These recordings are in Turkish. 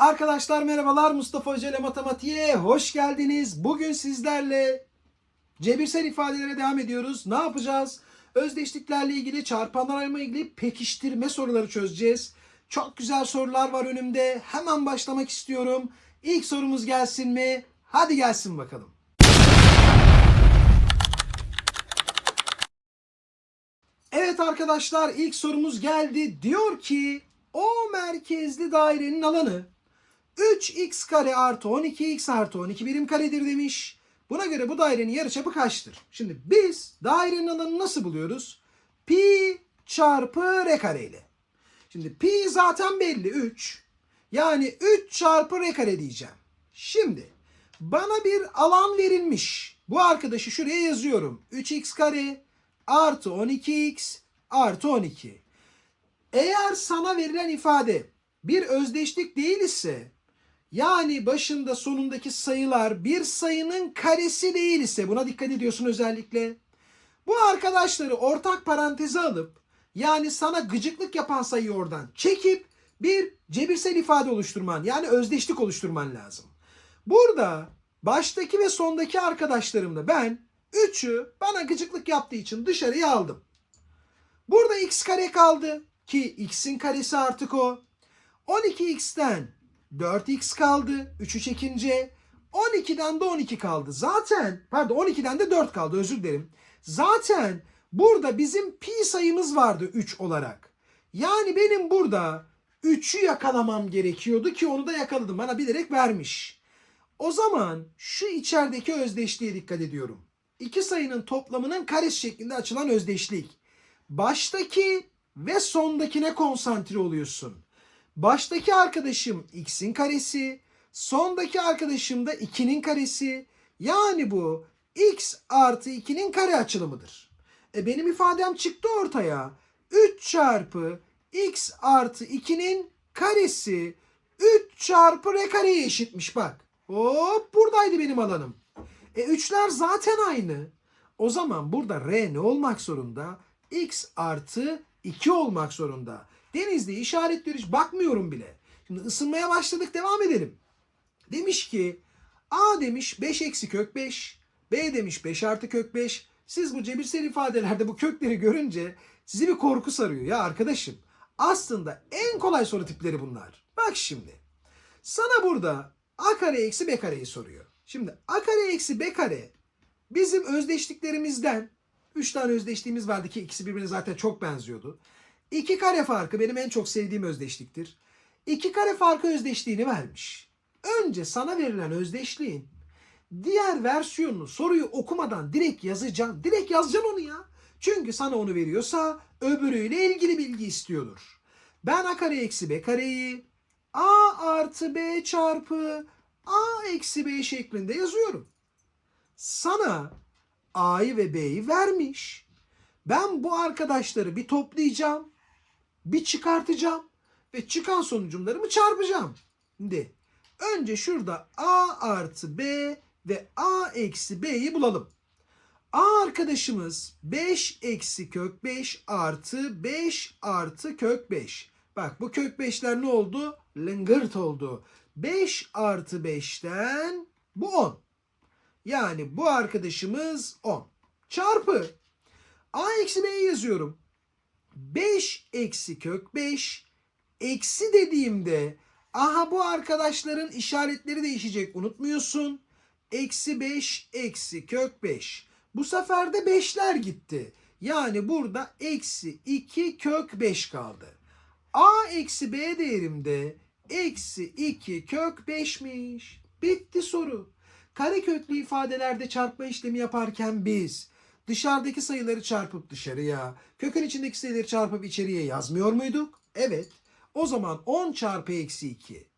Arkadaşlar merhabalar Mustafa Hoca ile Matematiğe hoş geldiniz. Bugün sizlerle cebirsel ifadelere devam ediyoruz. Ne yapacağız? Özdeşliklerle ilgili çarpanlarla ilgili pekiştirme soruları çözeceğiz. Çok güzel sorular var önümde. Hemen başlamak istiyorum. İlk sorumuz gelsin mi? Hadi gelsin bakalım. Evet arkadaşlar ilk sorumuz geldi. Diyor ki o merkezli dairenin alanı 3x kare artı 12x artı 12 birim karedir demiş. Buna göre bu dairenin yarıçapı kaçtır? Şimdi biz dairenin alanını nasıl buluyoruz? Pi çarpı r kare ile. Şimdi pi zaten belli 3. Yani 3 çarpı r kare diyeceğim. Şimdi bana bir alan verilmiş. Bu arkadaşı şuraya yazıyorum. 3x kare artı 12x artı 12. Eğer sana verilen ifade bir özdeşlik değil ise yani başında sonundaki sayılar bir sayının karesi değil ise buna dikkat ediyorsun özellikle. Bu arkadaşları ortak paranteze alıp yani sana gıcıklık yapan sayıyı oradan çekip bir cebirsel ifade oluşturman yani özdeşlik oluşturman lazım. Burada baştaki ve sondaki arkadaşlarımla ben 3'ü bana gıcıklık yaptığı için dışarıya aldım. Burada x kare kaldı ki x'in karesi artık o. 12x'ten 4x kaldı 3'ü çekince. 12'den de 12 kaldı. Zaten pardon 12'den de 4 kaldı özür dilerim. Zaten burada bizim pi sayımız vardı 3 olarak. Yani benim burada 3'ü yakalamam gerekiyordu ki onu da yakaladım. Bana bilerek vermiş. O zaman şu içerideki özdeşliğe dikkat ediyorum. İki sayının toplamının karesi şeklinde açılan özdeşlik. Baştaki ve sondakine konsantre oluyorsun. Baştaki arkadaşım x'in karesi, sondaki arkadaşım da 2'nin karesi. Yani bu x artı 2'nin kare açılımıdır. E benim ifadem çıktı ortaya. 3 çarpı x artı 2'nin karesi 3 çarpı r kareye eşitmiş bak. Hop buradaydı benim alanım. E 3'ler zaten aynı. O zaman burada r ne olmak zorunda? x artı 2 olmak zorunda. Denizli işaretleri hiç bakmıyorum bile. Şimdi ısınmaya başladık devam edelim. Demiş ki a demiş 5 eksi kök 5. B demiş 5 artı kök 5. Siz bu cebirsel ifadelerde bu kökleri görünce sizi bir korku sarıyor ya arkadaşım. Aslında en kolay soru tipleri bunlar. Bak şimdi. Sana burada a kare eksi b kareyi soruyor. Şimdi a kare eksi b kare bizim özdeşliklerimizden 3 tane özdeşliğimiz vardı ki ikisi birbirine zaten çok benziyordu. 2 kare farkı benim en çok sevdiğim özdeşliktir. 2 kare farkı özdeşliğini vermiş. Önce sana verilen özdeşliğin diğer versiyonunu soruyu okumadan direkt yazacaksın. Direkt yazacaksın onu ya. Çünkü sana onu veriyorsa öbürüyle ilgili bilgi istiyordur. Ben a kare eksi b kareyi a artı b çarpı a eksi b şeklinde yazıyorum. Sana a'yı ve b'yi vermiş. Ben bu arkadaşları bir toplayacağım, bir çıkartacağım ve çıkan sonucumlarımı çarpacağım. Şimdi önce şurada a artı b ve a eksi b'yi bulalım. A arkadaşımız 5 eksi kök 5 artı 5 artı kök 5. Bak bu kök 5'ler ne oldu? Lıngırt oldu. 5 artı 5'ten bu 10. Yani bu arkadaşımız 10. Çarpı. A eksi B'yi yazıyorum. 5 eksi kök 5 eksi dediğimde aha bu arkadaşların işaretleri değişecek unutmuyorsun. Eksi 5 eksi kök 5. Bu sefer de 5'ler gitti. Yani burada eksi 2 kök 5 kaldı. A eksi B değerimde eksi 2 kök 5'miş. Bitti soru. Kareköklü ifadelerde çarpma işlemi yaparken biz dışarıdaki sayıları çarpıp dışarıya, kökün içindeki sayıları çarpıp içeriye yazmıyor muyduk? Evet. O zaman 10 çarpı eksi 2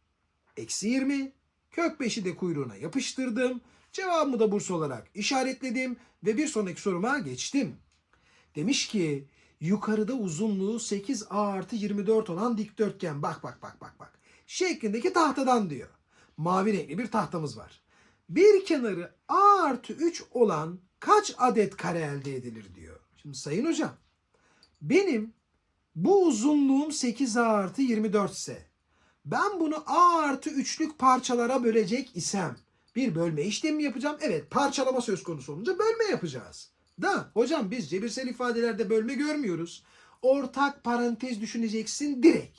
eksi 20. Kök 5'i de kuyruğuna yapıştırdım. Cevabımı da burs olarak işaretledim ve bir sonraki soruma geçtim. Demiş ki yukarıda uzunluğu 8a artı 24 olan dikdörtgen bak bak bak bak bak şeklindeki tahtadan diyor. Mavi renkli bir tahtamız var. Bir kenarı a artı 3 olan kaç adet kare elde edilir diyor. Şimdi sayın hocam benim bu uzunluğum 8a artı 24 ise Ben bunu A artı üçlük parçalara bölecek isem bir bölme işlemi yapacağım. Evet parçalama söz konusu olunca bölme yapacağız. Da hocam biz cebirsel ifadelerde bölme görmüyoruz. Ortak parantez düşüneceksin direkt.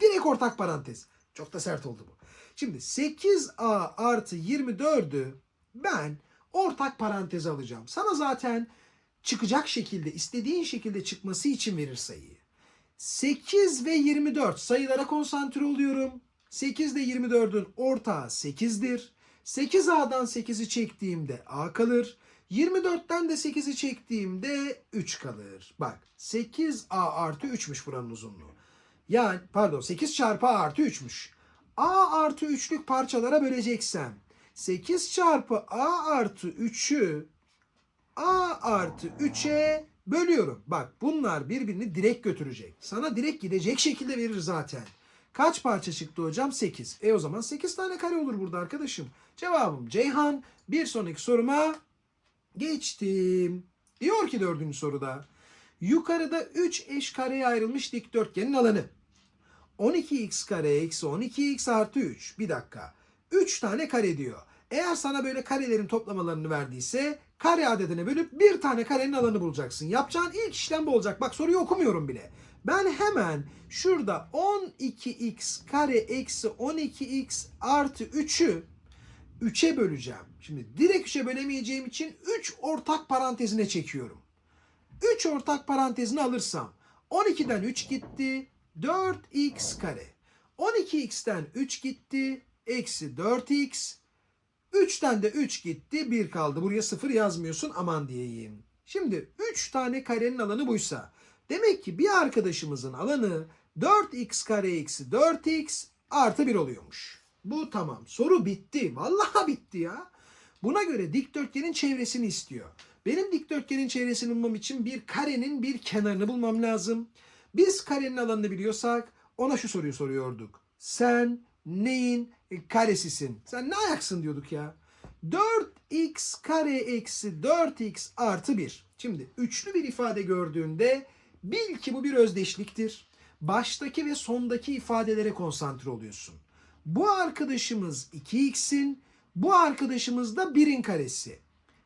Direkt ortak parantez. Çok da sert oldu bu. Şimdi 8A artı 24'ü ben ortak parantez alacağım. Sana zaten çıkacak şekilde, istediğin şekilde çıkması için verir sayıyı. 8 ve 24 sayılara konsantre oluyorum. 8 ile 24'ün ortağı 8'dir. 8A'dan 8'i çektiğimde A kalır. 24'ten de 8'i çektiğimde 3 kalır. Bak 8A artı 3'müş buranın uzunluğu. Yani pardon 8 çarpı A artı 3'müş. A artı 3'lük parçalara böleceksem 8 çarpı A artı 3'ü A artı 3'e bölüyorum. Bak bunlar birbirini direkt götürecek. Sana direkt gidecek şekilde verir zaten. Kaç parça çıktı hocam? 8. E o zaman 8 tane kare olur burada arkadaşım. Cevabım Ceyhan. Bir sonraki soruma geçtim. Diyor ki dördüncü soruda. Yukarıda 3 eş kareye ayrılmış dikdörtgenin alanı. 12x kare eksi 12x artı 3. Bir dakika. 3 tane kare diyor. Eğer sana böyle karelerin toplamalarını verdiyse kare adedine bölüp bir tane karenin alanı bulacaksın. Yapacağın ilk işlem bu olacak. Bak soruyu okumuyorum bile. Ben hemen şurada 12x kare eksi 12x artı 3'ü 3'e böleceğim. Şimdi direkt 3'e bölemeyeceğim için 3 ortak parantezine çekiyorum. 3 ortak parantezini alırsam 12'den 3 gitti 4x kare. 12x'ten 3 gitti eksi 4x. 3'ten de 3 gitti 1 kaldı. Buraya 0 yazmıyorsun aman diyeyim. Şimdi 3 tane karenin alanı buysa demek ki bir arkadaşımızın alanı 4x kare eksi 4x artı 1 oluyormuş. Bu tamam. Soru bitti. Vallahi bitti ya. Buna göre dikdörtgenin çevresini istiyor. Benim dikdörtgenin çevresini bulmam için bir karenin bir kenarını bulmam lazım. Biz karenin alanını biliyorsak ona şu soruyu soruyorduk. Sen neyin karesisin? Sen ne ayaksın diyorduk ya. 4x kare eksi 4x artı 1. Şimdi üçlü bir ifade gördüğünde bil ki bu bir özdeşliktir. Baştaki ve sondaki ifadelere konsantre oluyorsun. Bu arkadaşımız 2x'in, bu arkadaşımız da 1'in karesi.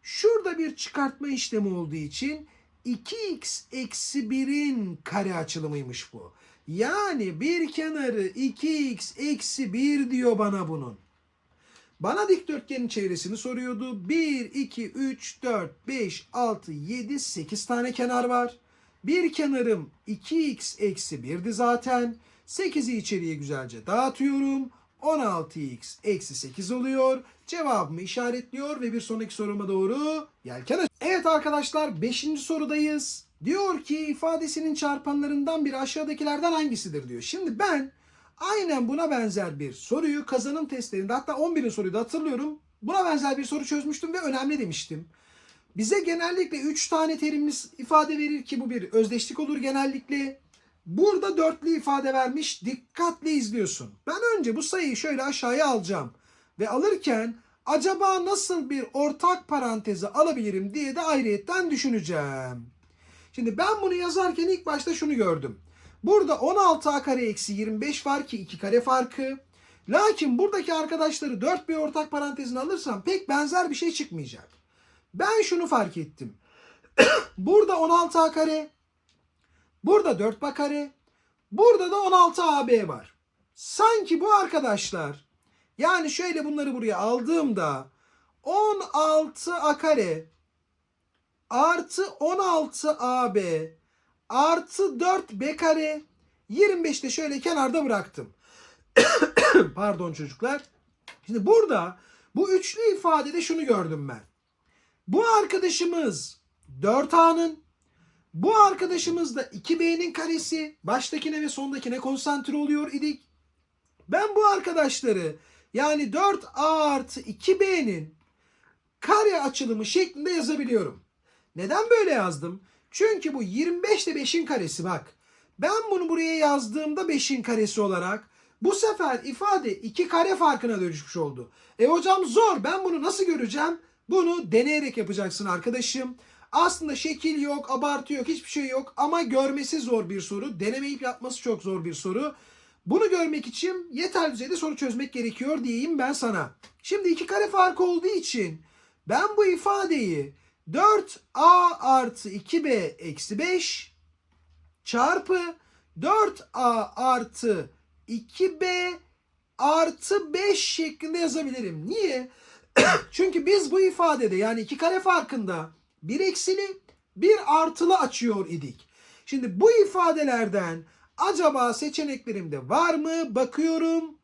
Şurada bir çıkartma işlemi olduğu için 2x eksi 1'in kare açılımıymış bu. Yani bir kenarı 2x eksi 1 diyor bana bunun. Bana dikdörtgenin çevresini soruyordu. 1, 2, 3, 4, 5, 6, 7, 8 tane kenar var. Bir kenarım 2x eksi 1'di zaten. 8'i içeriye güzelce dağıtıyorum. 16x eksi 8 oluyor. Cevabımı işaretliyor ve bir sonraki soruma doğru yelken aç- Evet arkadaşlar 5. sorudayız. Diyor ki ifadesinin çarpanlarından biri aşağıdakilerden hangisidir diyor. Şimdi ben aynen buna benzer bir soruyu kazanım testlerinde hatta 11'in soruyu da hatırlıyorum. Buna benzer bir soru çözmüştüm ve önemli demiştim. Bize genellikle 3 tane terimli ifade verir ki bu bir özdeşlik olur genellikle. Burada dörtlü ifade vermiş. Dikkatle izliyorsun. Ben önce bu sayıyı şöyle aşağıya alacağım. Ve alırken acaba nasıl bir ortak parantezi alabilirim diye de ayrıyetten düşüneceğim. Şimdi ben bunu yazarken ilk başta şunu gördüm. Burada 16a kare eksi 25 var ki 2 kare farkı. Lakin buradaki arkadaşları 4 bir ortak parantezine alırsam pek benzer bir şey çıkmayacak. Ben şunu fark ettim. Burada 16a kare, burada 4 kare, burada da 16ab var. Sanki bu arkadaşlar yani şöyle bunları buraya aldığımda 16a kare artı 16ab artı 4b kare 25'te şöyle kenarda bıraktım. Pardon çocuklar. Şimdi burada bu üçlü ifadede şunu gördüm ben. Bu arkadaşımız 4A'nın bu arkadaşımız da 2B'nin karesi baştakine ve sondakine konsantre oluyor idik. Ben bu arkadaşları yani 4A artı 2B'nin kare açılımı şeklinde yazabiliyorum. Neden böyle yazdım? Çünkü bu 25 ile 5'in karesi bak. Ben bunu buraya yazdığımda 5'in karesi olarak bu sefer ifade 2 kare farkına dönüşmüş oldu. E hocam zor ben bunu nasıl göreceğim? Bunu deneyerek yapacaksın arkadaşım. Aslında şekil yok, abartı yok, hiçbir şey yok ama görmesi zor bir soru. Denemeyip yapması çok zor bir soru. Bunu görmek için yeterli düzeyde soru çözmek gerekiyor diyeyim ben sana. Şimdi iki kare farkı olduğu için ben bu ifadeyi 4a artı 2b eksi 5 çarpı 4a artı 2b artı 5 şeklinde yazabilirim. Niye? Çünkü biz bu ifadede yani iki kare farkında bir eksili bir artılı açıyor idik. Şimdi bu ifadelerden acaba seçeneklerimde var mı? Bakıyorum.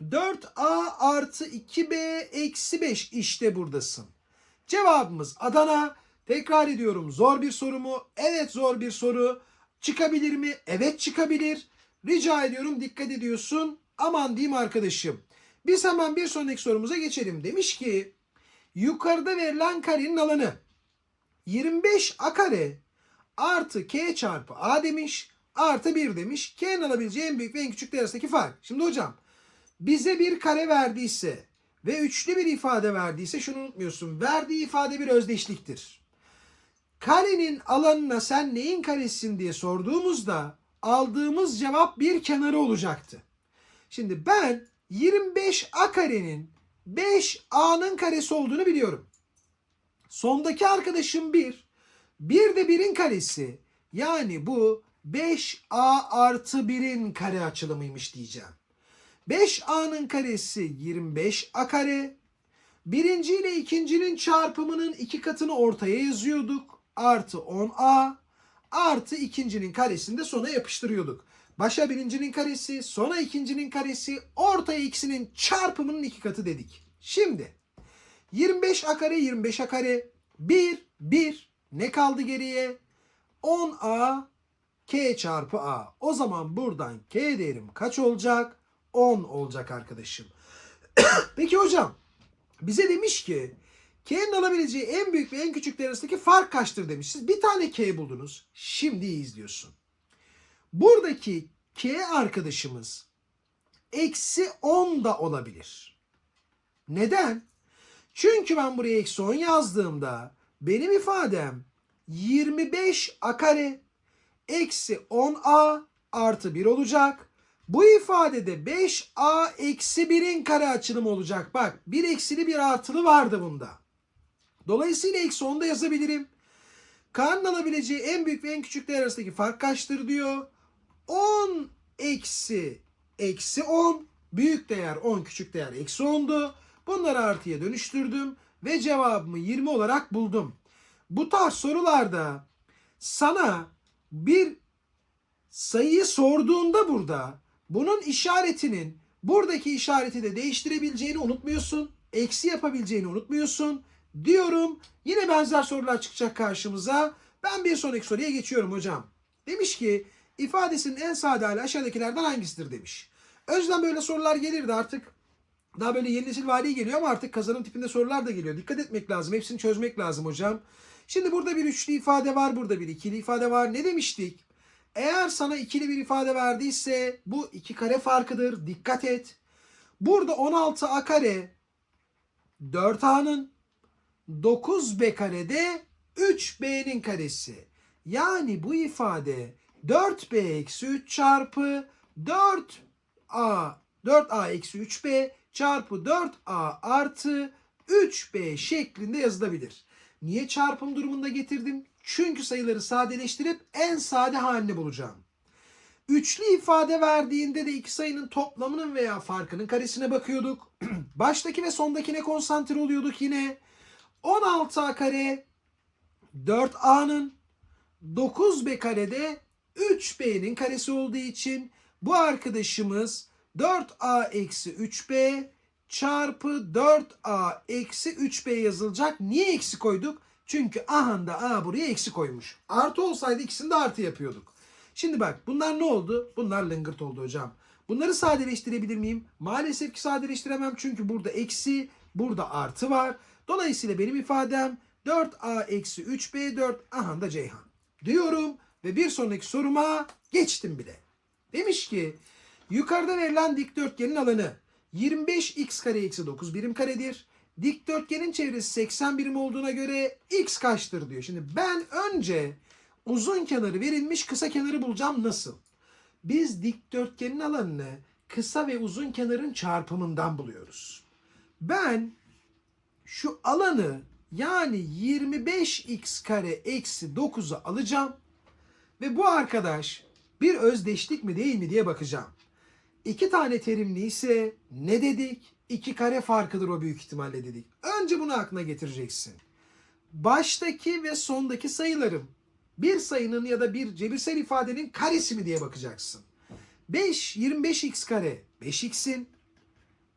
4a artı 2b eksi 5 işte buradasın. Cevabımız Adana. Tekrar ediyorum zor bir soru mu? Evet zor bir soru. Çıkabilir mi? Evet çıkabilir. Rica ediyorum dikkat ediyorsun. Aman diyeyim arkadaşım. Biz hemen bir sonraki sorumuza geçelim. Demiş ki yukarıda verilen karenin alanı 25 a kare artı k çarpı a demiş artı 1 demiş. K'nin alabileceği en büyük ve en küçük arasındaki fark. Şimdi hocam bize bir kare verdiyse ve üçlü bir ifade verdiyse şunu unutmuyorsun. Verdiği ifade bir özdeşliktir. Karenin alanına sen neyin karesisin diye sorduğumuzda aldığımız cevap bir kenarı olacaktı. Şimdi ben 25a karenin 5a'nın karesi olduğunu biliyorum. Sondaki arkadaşım 1. 1 de 1'in karesi. Yani bu 5a artı 1'in kare açılımıymış diyeceğim. 5a'nın karesi 25a kare. Birinci ile ikincinin çarpımının iki katını ortaya yazıyorduk. Artı 10a artı ikincinin karesini de sona yapıştırıyorduk. Başa birincinin karesi, sona ikincinin karesi, ortaya ikisinin çarpımının iki katı dedik. Şimdi 25 a kare 25 a kare 1 1 ne kaldı geriye? 10a k çarpı a. O zaman buradan k değerim kaç olacak? 10 olacak arkadaşım. Peki hocam bize demiş ki K'nin alabileceği en büyük ve en küçük arasındaki fark kaçtır demiş. Siz bir tane K buldunuz. Şimdi izliyorsun. Buradaki K arkadaşımız eksi 10 da olabilir. Neden? Çünkü ben buraya eksi 10 yazdığımda benim ifadem 25 a kare eksi 10a artı 1 olacak. Bu ifadede 5a eksi 1'in kare açılımı olacak. Bak bir eksili bir artılı vardı bunda. Dolayısıyla eksi 10 da yazabilirim. K'nın alabileceği en büyük ve en küçük değer arasındaki fark kaçtır diyor. 10 eksi eksi 10 büyük değer 10 küçük değer eksi 10'du. Bunları artıya dönüştürdüm ve cevabımı 20 olarak buldum. Bu tarz sorularda sana bir sayıyı sorduğunda burada bunun işaretinin buradaki işareti de değiştirebileceğini unutmuyorsun. Eksi yapabileceğini unutmuyorsun diyorum. Yine benzer sorular çıkacak karşımıza. Ben bir sonraki soruya geçiyorum hocam. Demiş ki ifadesinin en sade hali aşağıdakilerden hangisidir demiş. Önceden böyle sorular gelirdi artık. Daha böyle yeni nesil vali geliyor ama artık kazanım tipinde sorular da geliyor. Dikkat etmek lazım. Hepsini çözmek lazım hocam. Şimdi burada bir üçlü ifade var. Burada bir ikili ifade var. Ne demiştik? Eğer sana ikili bir ifade verdiyse bu iki kare farkıdır. Dikkat et. Burada 16a kare 4a'nın 9b karede 3b'nin karesi. Yani bu ifade 4b eksi 3 çarpı 4a 4a eksi 3b çarpı 4a artı 3b şeklinde yazılabilir. Niye çarpım durumunda getirdim? Çünkü sayıları sadeleştirip en sade halini bulacağım. Üçlü ifade verdiğinde de iki sayının toplamının veya farkının karesine bakıyorduk. Baştaki ve sondakine konsantre oluyorduk yine. 16a kare 4a'nın 9b karede 3b'nin karesi olduğu için bu arkadaşımız 4a eksi 3b çarpı 4a eksi 3b yazılacak. Niye eksi koyduk? Çünkü ahanda a buraya eksi koymuş. Artı olsaydı ikisini de artı yapıyorduk. Şimdi bak bunlar ne oldu? Bunlar lıngırt oldu hocam. Bunları sadeleştirebilir miyim? Maalesef ki sadeleştiremem çünkü burada eksi, burada artı var. Dolayısıyla benim ifadem 4a eksi 3b 4 aha da Ceyhan diyorum ve bir sonraki soruma geçtim bile. Demiş ki yukarıda verilen dikdörtgenin alanı 25x kare eksi 9 birim karedir. Dikdörtgenin çevresi 80 birim olduğuna göre x kaçtır diyor. Şimdi ben önce uzun kenarı verilmiş kısa kenarı bulacağım nasıl? Biz dikdörtgenin alanını kısa ve uzun kenarın çarpımından buluyoruz. Ben şu alanı yani 25x kare eksi 9'u alacağım ve bu arkadaş bir özdeşlik mi değil mi diye bakacağım. İki tane terimli ise ne dedik? İki kare farkıdır o büyük ihtimalle dedik. Önce bunu aklına getireceksin. Baştaki ve sondaki sayılarım bir sayının ya da bir cebirsel ifadenin karesi mi diye bakacaksın. 5, 25x kare 5x'in.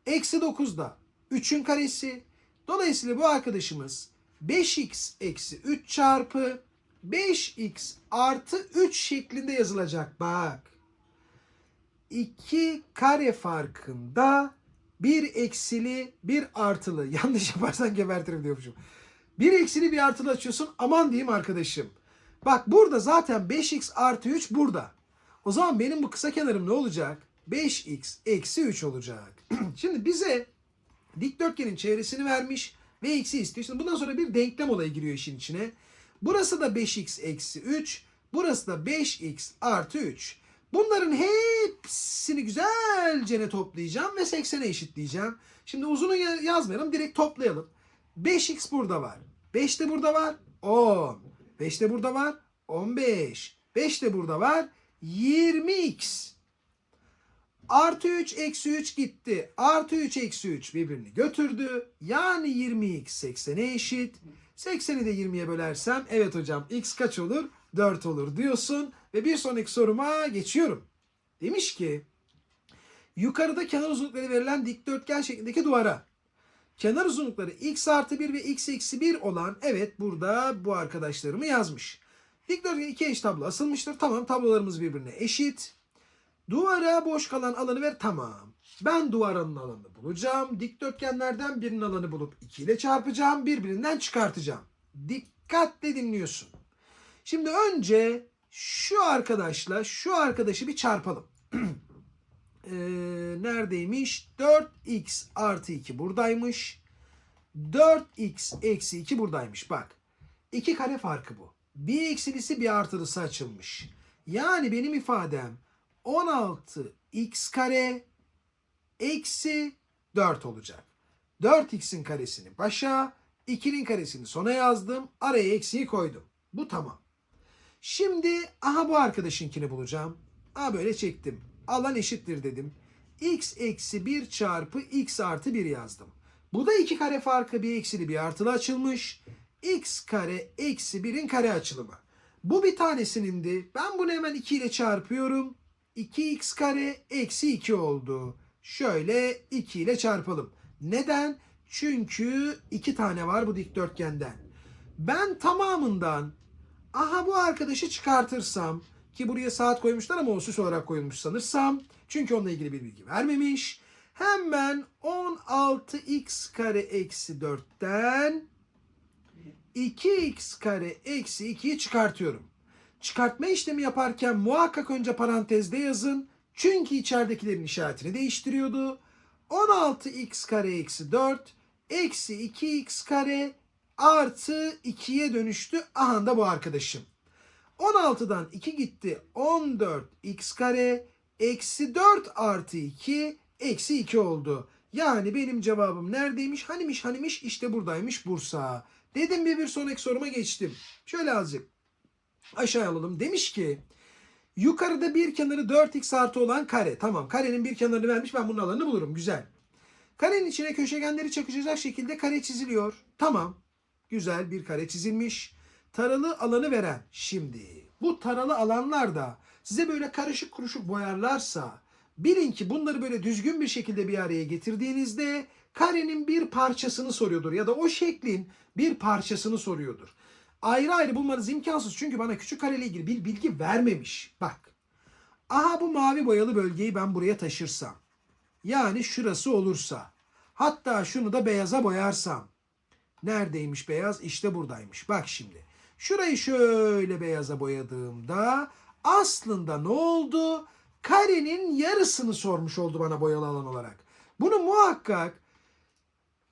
Eksi 9 da 3'ün karesi. Dolayısıyla bu arkadaşımız 5x eksi 3 çarpı 5x artı 3 şeklinde yazılacak. Bak. 2 kare farkında bir eksili bir artılı. Yanlış yaparsan gebertirim diyormuşum. Bir eksili bir artılı açıyorsun. Aman diyeyim arkadaşım. Bak burada zaten 5x artı 3 burada. O zaman benim bu kısa kenarım ne olacak? 5x eksi 3 olacak. Şimdi bize dikdörtgenin çevresini vermiş ve x'i istiyor. Şimdi bundan sonra bir denklem olayı giriyor işin içine. Burası da 5x eksi 3. Burası da 5x artı 3. Bunların hepsini güzelce ne toplayacağım ve 80'e eşitleyeceğim. Şimdi uzunu ya- yazmayalım direkt toplayalım. 5x burada var. 5 de burada var. 10. 5 de burada var. 15. 5 de burada var. 20x. Artı 3 eksi 3 gitti. Artı 3 eksi 3 birbirini götürdü. Yani 20x 80'e eşit. 80'i de 20'ye bölersem evet hocam x kaç olur? 4 olur diyorsun. Ve bir sonraki soruma geçiyorum. Demiş ki yukarıda kenar uzunlukları verilen dikdörtgen şeklindeki duvara kenar uzunlukları x artı 1 ve x eksi 1 olan evet burada bu arkadaşlarımı yazmış. Dikdörtgen iki eş tablo asılmıştır. Tamam tablolarımız birbirine eşit. Duvara boş kalan alanı ver. Tamam. Ben duvarın alanını bulacağım. Dikdörtgenlerden birinin alanı bulup 2 ile çarpacağım. Birbirinden çıkartacağım. Dikkatle dinliyorsun. Şimdi önce şu arkadaşla şu arkadaşı bir çarpalım. Ee, neredeymiş? 4x artı 2 buradaymış. 4x eksi 2 buradaymış. Bak. 2 kare farkı bu. Bir eksilisi bir artılısı açılmış. Yani benim ifadem 16x kare eksi 4 olacak. 4x'in karesini başa, 2'nin karesini sona yazdım. Araya eksiği koydum. Bu tamam. Şimdi aha bu arkadaşınkini bulacağım. Aha böyle çektim. Alan eşittir dedim. x eksi 1 çarpı x artı 1 yazdım. Bu da 2 kare farkı bir eksili bir artılı açılmış. x kare eksi 1'in kare açılımı. Bu bir tanesinin Ben bunu hemen 2 ile çarpıyorum. 2x kare eksi 2 oldu. Şöyle 2 ile çarpalım. Neden? Çünkü 2 tane var bu dikdörtgenden. Ben tamamından aha bu arkadaşı çıkartırsam ki buraya saat koymuşlar ama o süs olarak koyulmuş sanırsam. Çünkü onunla ilgili bir bilgi vermemiş. Hemen 16x kare eksi 4'ten 2x kare eksi 2'yi çıkartıyorum. Çıkartma işlemi yaparken muhakkak önce parantezde yazın. Çünkü içeridekilerin işaretini değiştiriyordu. 16x kare eksi 4 eksi 2x kare artı 2'ye dönüştü. Aha da bu arkadaşım. 16'dan 2 gitti. 14x kare eksi 4 artı 2 eksi 2 oldu. Yani benim cevabım neredeymiş? Hanimiş hanimiş işte buradaymış Bursa. Dedim bir bir sonraki soruma geçtim. Şöyle azıcık aşağı alalım. Demiş ki yukarıda bir kenarı 4x artı olan kare. Tamam karenin bir kenarını vermiş ben bunun alanını bulurum. Güzel. Karenin içine köşegenleri çakışacak şekilde kare çiziliyor. Tamam. Güzel bir kare çizilmiş. Taralı alanı veren. Şimdi bu taralı alanlar da size böyle karışık kuruşuk boyarlarsa bilin ki bunları böyle düzgün bir şekilde bir araya getirdiğinizde karenin bir parçasını soruyordur ya da o şeklin bir parçasını soruyordur. Ayrı ayrı bulmanız imkansız çünkü bana küçük kareyle ilgili bir bilgi vermemiş. Bak. Aha bu mavi boyalı bölgeyi ben buraya taşırsam. Yani şurası olursa. Hatta şunu da beyaza boyarsam. Neredeymiş beyaz? İşte buradaymış. Bak şimdi. Şurayı şöyle beyaza boyadığımda aslında ne oldu? Karenin yarısını sormuş oldu bana boyalı alan olarak. Bunu muhakkak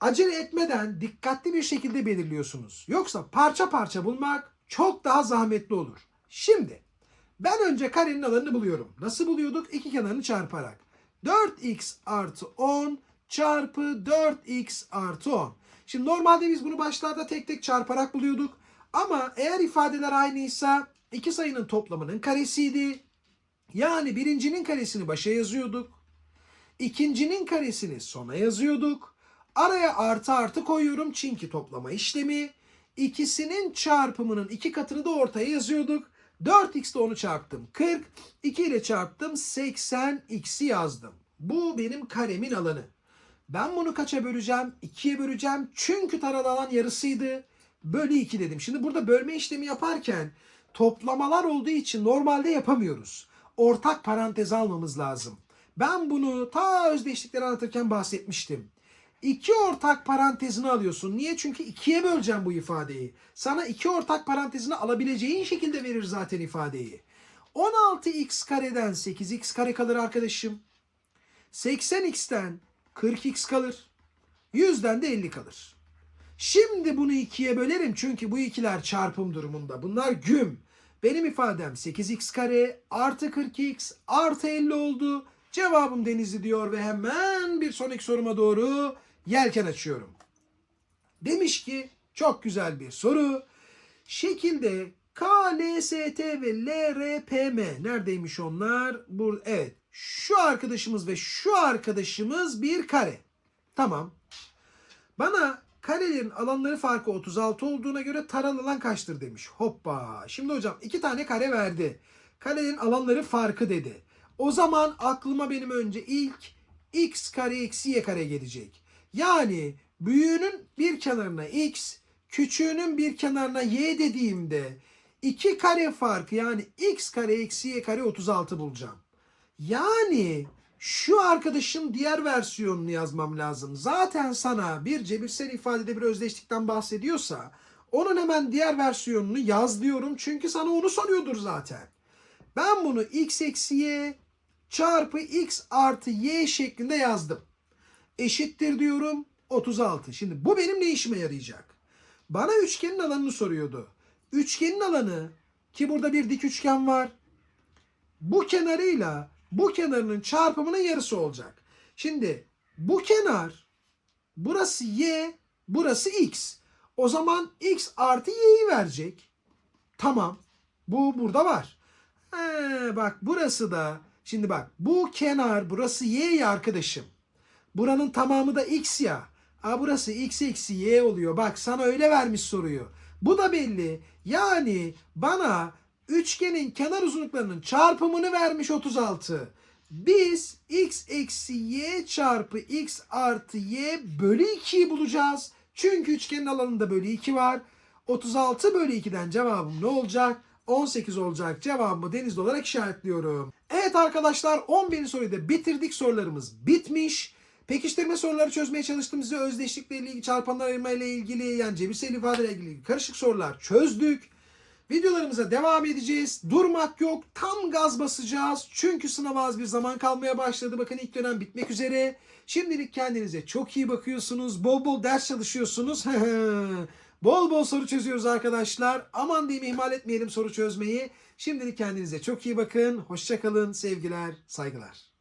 acele etmeden dikkatli bir şekilde belirliyorsunuz. Yoksa parça parça bulmak çok daha zahmetli olur. Şimdi Ben önce karenin alanını buluyorum. Nasıl buluyorduk? İki kenarını çarparak. 4x artı 10 çarpı 4x artı 10. Şimdi normalde biz bunu başlarda tek tek çarparak buluyorduk. Ama eğer ifadeler aynıysa iki sayının toplamının karesiydi. Yani birincinin karesini başa yazıyorduk. İkincinin karesini sona yazıyorduk. Araya artı artı koyuyorum çünkü toplama işlemi. İkisinin çarpımının iki katını da ortaya yazıyorduk. 4x de onu çarptım. 40. 2 ile çarptım. 80 x'i yazdım. Bu benim karemin alanı. Ben bunu kaça böleceğim? 2'ye böleceğim. Çünkü taralı alan yarısıydı. Bölü 2 dedim. Şimdi burada bölme işlemi yaparken toplamalar olduğu için normalde yapamıyoruz. Ortak parantez almamız lazım. Ben bunu ta özdeşlikleri anlatırken bahsetmiştim. İki ortak parantezini alıyorsun. Niye? Çünkü ikiye böleceğim bu ifadeyi. Sana iki ortak parantezini alabileceğin şekilde verir zaten ifadeyi. 16x kareden 8x kare kalır arkadaşım. 80x'ten 40x kalır. 100'den de 50 kalır. Şimdi bunu ikiye bölerim çünkü bu ikiler çarpım durumunda. Bunlar güm. Benim ifadem 8x kare artı 40x artı 50 oldu. Cevabım Denizli diyor ve hemen bir sonraki soruma doğru yelken açıyorum. Demiş ki çok güzel bir soru. Şekilde K, L, S, T ve L, R, P, M. Neredeymiş onlar? Bur evet. Şu arkadaşımız ve şu arkadaşımız bir kare. Tamam. Bana karelerin alanları farkı 36 olduğuna göre taralı alan kaçtır demiş. Hoppa. Şimdi hocam iki tane kare verdi. Karelerin alanları farkı dedi. O zaman aklıma benim önce ilk x kare eksi y kare gelecek. Yani büyüğünün bir kenarına x, küçüğünün bir kenarına y dediğimde iki kare farkı yani x kare eksi y kare 36 bulacağım. Yani şu arkadaşın diğer versiyonunu yazmam lazım. Zaten sana bir cebirsel ifadede bir özdeşlikten bahsediyorsa onun hemen diğer versiyonunu yaz diyorum. Çünkü sana onu soruyordur zaten. Ben bunu x eksi y çarpı x artı y şeklinde yazdım. Eşittir diyorum 36. Şimdi bu benim ne işime yarayacak? Bana üçgenin alanını soruyordu. Üçgenin alanı ki burada bir dik üçgen var. Bu kenarıyla bu kenarının çarpımının yarısı olacak. Şimdi bu kenar burası y, burası x. O zaman x artı y'yi verecek. Tamam. Bu burada var. He, bak burası da şimdi bak bu kenar burası y ya arkadaşım. Buranın tamamı da x ya. Aa, burası x eksi y oluyor. Bak sana öyle vermiş soruyu. Bu da belli. Yani bana üçgenin kenar uzunluklarının çarpımını vermiş 36. Biz x eksi y çarpı x artı y bölü 2'yi bulacağız. Çünkü üçgenin alanında bölü 2 var. 36 bölü 2'den cevabım ne olacak? 18 olacak. Cevabımı denizli olarak işaretliyorum. Evet arkadaşlar 11. soruyu da bitirdik. Sorularımız bitmiş. Pekiştirme soruları çözmeye çalıştım. Size özdeşlikle ilgili, çarpanlar ayırma ile ilgili, yani cebirsel ifadeyle ilgili karışık sorular çözdük. Videolarımıza devam edeceğiz. Durmak yok. Tam gaz basacağız. Çünkü sınava az bir zaman kalmaya başladı. Bakın ilk dönem bitmek üzere. Şimdilik kendinize çok iyi bakıyorsunuz. Bol bol ders çalışıyorsunuz. bol bol soru çözüyoruz arkadaşlar. Aman diyeyim ihmal etmeyelim soru çözmeyi. Şimdilik kendinize çok iyi bakın. Hoşçakalın. Sevgiler, saygılar.